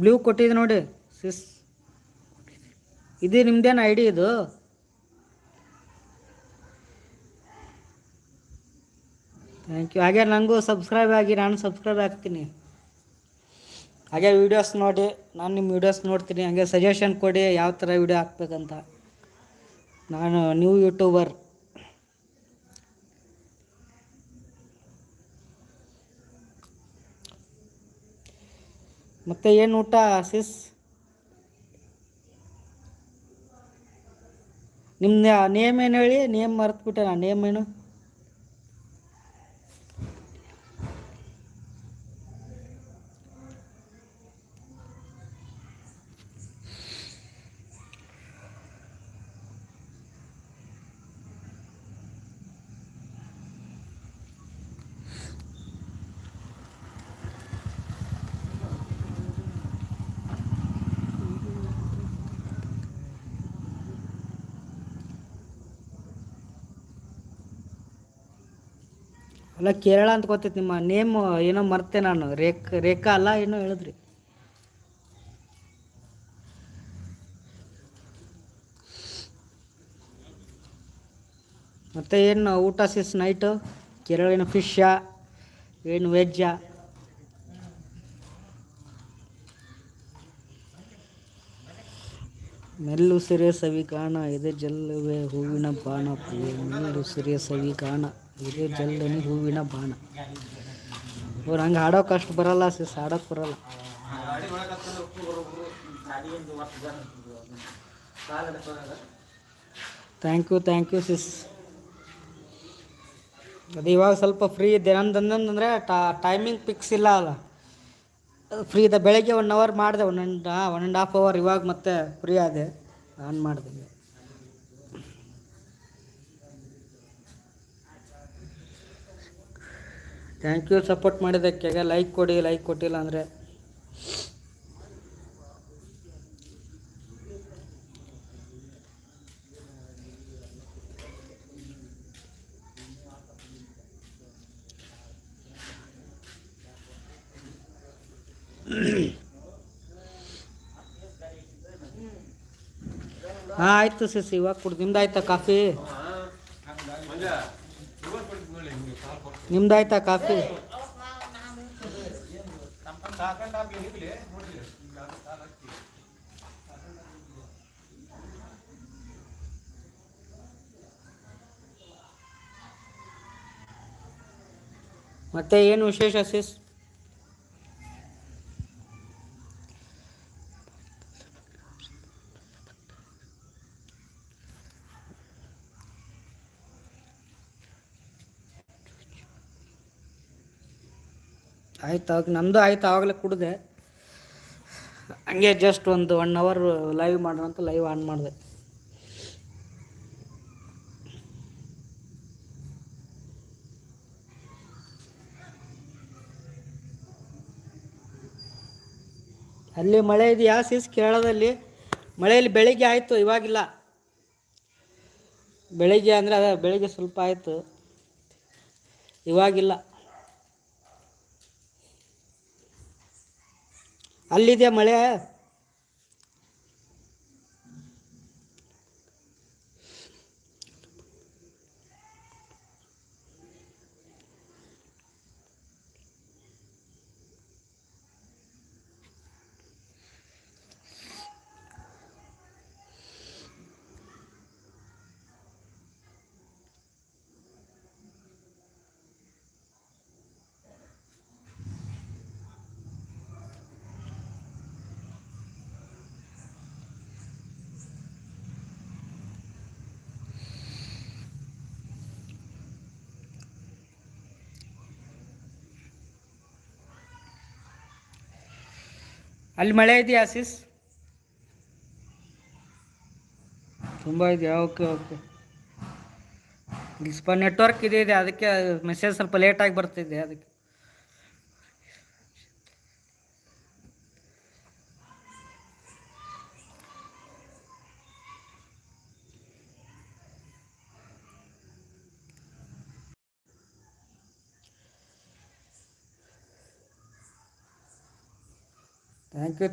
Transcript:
Blue ಕೊಟ್ಟಿದೆ ನೋಡಿ sis ಇದು ನಿಮ್ದೇನು ಐ ಡಿ ಇದು? ಥ್ಯಾಂಕ್ ಯು ಹಾಗೆ ನನಗೂ ಸಬ್ಸ್ಕ್ರೈಬ್ ಆಗಿ, ನಾನು ಸಬ್ಸ್ಕ್ರೈಬ್ ಆಗ್ತೀನಿ. ಹಾಗೆ ವೀಡಿಯೋಸ್ ನೋಡಿ, ನಾನು ನಿಮ್ಮ ವೀಡಿಯೋಸ್ ನೋಡ್ತೀನಿ. ಹಾಗೆ ಸಜೆಷನ್ ಕೊಡಿ ಯಾವ ಥರ ವೀಡಿಯೋ ಹಾಕ್ಬೇಕಂತ. ನಾನು ನ್ಯೂ ಯೂಟ್ಯೂಬರ್ ಮತ್ತೆ ಏನು ಊಟ ಸಿಸ್ ನಿಮ್ಮ ನೇಮ್ ಏನು ಹೇಳಿ? ನೇಮ್ ಮರೆತುಬಿಟ್ಟೆ ನಾನು ನೇಮ್ ಏನು? ಅಲ್ಲ, ಕೇರಳ ಅಂತ ಗೊತ್ತೈತಿ ನಿಮ್ಮ ನೇಮ್ ಏನೋ ಮರ್ತೆ ನಾನು. ರೇಖ, ರೇಖಾ ಅಲ್ಲ ಏನೋ ಹೇಳಿದ್ರಿ. ಮತ್ತೆ ಏನು ಊಟ ಸಿಸ್ ನೈಟು ಕೇರಳ ಏನು ಫಿಶ್ಶಾ ಏನು ವೆಜ್ಜಾ ಮೆಲ್ಲು ಸಿರಿಯ ಸವಿ ಕಾಣ ಇದೆ ಜಲ್ಲುವೆ ಹೂವಿನ ಬಾಣ ಮೆಲ್ಲು ಸಿರಿಯ ಸವಿ ಕಾಣ. ಇದೆ ಜಲ್ಲನಿ ಹೂವಿನ ಬಾಣ. ಅವ್ರು ಹಂಗೆ ಹಾಡೋಕೆ ಅಷ್ಟು ಬರಲ್ಲ, ಸಿಸ್, ಹಾಡೋಕೆ ಬರಲ್ಲ. Thank you thank you sis. ಅದು ಇವಾಗ ಸ್ವಲ್ಪ ಫ್ರೀ ಇದೆ ಇದ್ದೆ ಟಾ ಟೈಮಿಂಗ್ ಫಿಕ್ಸ್ ಇಲ್ಲ ಅಲ್ಲ. ಫ್ರೀ ಇದೆ ಬೆಳಗ್ಗೆ ಒನ್ ಅವರ್ ಮಾಡಿದೆ. One and one and half hour ಇವಾಗ ಮತ್ತೆ ಫ್ರೀ ಆದೆ. ಆನ್ ಮಾಡಿದೆ. ಥ್ಯಾಂಕ್ ಯು ಸಪೋರ್ಟ್ ಮಾಡಿದ್ದಕ್ಕೆ ಲೈಕ್ ಕೊಡಿ ಲೈಕ್ ಕೊಟ್ಟಿಲ್ಲ ಅಂದರೆ. ಹಾಂ, ಆಯಿತು ಸಿಸಿ, ಇವಾಗ ಕುಡ್ದು ನಿಮ್ದು ಆಯ್ತಾ ಕಾಫಿ? ನಿಮ್ದು ಆಯ್ತಾ ಕಾಫಿ? ಮತ್ತೆ ಏನು ವಿಶೇಷ ಸಿಸ್ ಆಯ್ತು ಆವಾಗ ನಮ್ಮದು ಆಯ್ತು, ಆವಾಗಲೇ ಕುಡಿದೆ. ಹಂಗೆ ಜಸ್ಟ್ ಒಂದು ಒನ್ ಅವರ್ ಲೈವ್ ಮಾಡೋಣ ಲೈವ್ ಆನ್ ಮಾಡಿದೆ. ಅಲ್ಲಿ ಮಳೆ ಇದೆಯಾ ಸೀಸ್ ಕೇರಳದಲ್ಲಿ ಮಳೆಯಲ್ಲಿ ಬೆಳಿಗ್ಗೆ ಆಯಿತು, ಇವಾಗಿಲ್ಲ. ಬೆಳಿಗ್ಗೆ ಅಂದರೆ ಅದೇ, ಬೆಳಿಗ್ಗೆ ಸ್ವಲ್ಪ ಆಯಿತು. ಇವಾಗಿಲ್ಲ. ಅಲ್ಲಿದೆಯಾ ಮಳೆ. ಅಲ್ಲಿ ಮಳೆ ಇದೆಯಾ ಆಸಿಸ್ ತುಂಬ ಇದೆಯಾ? ಓಕೆ ಓಕೆ ಇಲ್ಲಿ ಸ್ವಲ್ಪ ನೆಟ್ವರ್ಕ್ ಇದೆ ಇದೆ. ಅದಕ್ಕೆ ಮೆಸೇಜ್ ಸ್ವಲ್ಪ ಲೇಟಾಗಿ ಬರ್ತಿದೆ, ಅದಕ್ಕೆ. Thank you